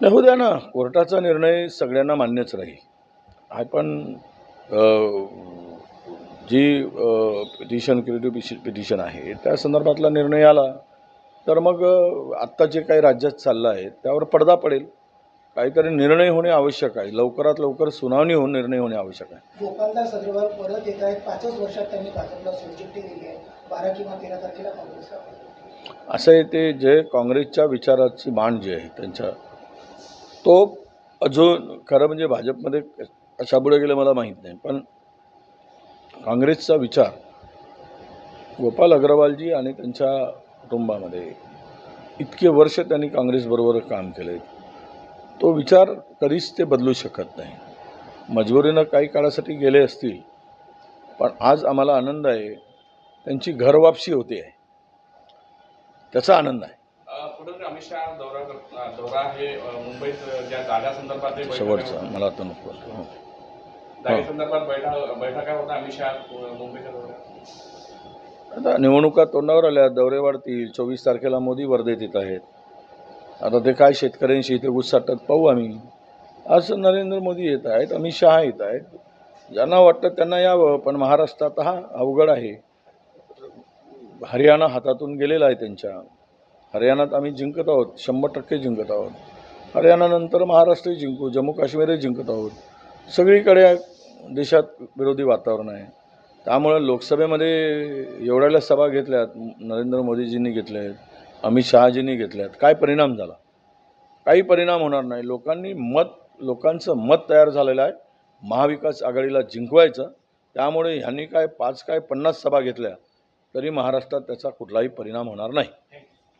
नाही हो द्या ना. कोर्टाचा निर्णय सगळ्यांना मान्यच राहील. पण अ, जी पिटिशन क्रिएटिव्ह पिटिशन आहे त्या संदर्भातला निर्णय आला तर मग आत्ता जे काही राज्यात चाललं आहे त्यावर पडदा पडेल. काहीतरी निर्णय होणे आवश्यक आहे. लवकरात लवकर सुनावणी होऊन निर्णय होणे आवश्यक आहे. गोपालदास अग्रवाल परत येत आहेत. पाचच वर्षात त्यांनी भाजपला सोडचिठ्ठी दिली आहे. बारा किंवा तेरा तारखेला काँग्रेसला असं आहे ते जे काँग्रेसच्या विचाराची मांड जी आहे त्यांच्या तो अजून खरं म्हणजे भाजपमध्ये कशा पुढे गेलं मला माहीत नाही पण काँग्रेसचा विचार गोपाल अग्रवालजी आणि त्यांच्या कुटुंबामध्ये इतके वर्ष त्यांनी काँग्रेसबरोबर काम केले तो विचार कधीच ते बदलू शकत नाही. मजबुरीनं काही काळासाठी गेले असतील पण आज आम्हाला आनंद आहे त्यांची घरवापसी होते. आहे त्याचा आनंद आहे. कुठेतरी अमित शहा दौरा दौरा हे मुंबईत ज्या जागा संदर्भात शेवटचा मला आता नको हो. जागेसंदर्भात बैठा बैठका होता अमित शहा मुंबईच्या दौऱ्यात? आता निवडणुका तोंडावर आल्या दौरे वाढतील चोवीस तारखेला मोदी वर्धेत येत आहेत. आता ते काय शेतकऱ्यांशी इथे गुस्साटत पाहू आम्ही. आज नरेंद्र मोदी येत आहेत अमित शहा येत आहेत. ज्यांना वाटतं त्यांना यावं पण महाराष्ट्रात हा अवघड आहे. हरियाणा हातातून गेलेला आहे त्यांच्या. हरियाणात आम्ही जिंकत आहोत शंभर टक्के जिंकत आहोत. हरियाणानंतर महाराष्ट्रही जिंकू जम्मू काश्मीरही जिंकत आहोत. सगळीकडे देशात विरोधी वातावरण आहे. त्यामुळं लोकसभेमध्ये एवढ्याला सभा घेतल्यात नरेंद्र मोदीजींनी घेतल्या आहेत अमित शहाजींनी घेतल्यात. काय परिणाम झाला? काही परिणाम होणार नाही. लोकांनी मत लोकांचं मत तयार झालेलं आहे. महाविकास आघाडीला जिंकवायचं. त्यामुळे ह्यांनी काय पाच काय पन्नास सभा घेतल्या तरी महाराष्ट्रात त्याचा कुठलाही परिणाम होणार नाही.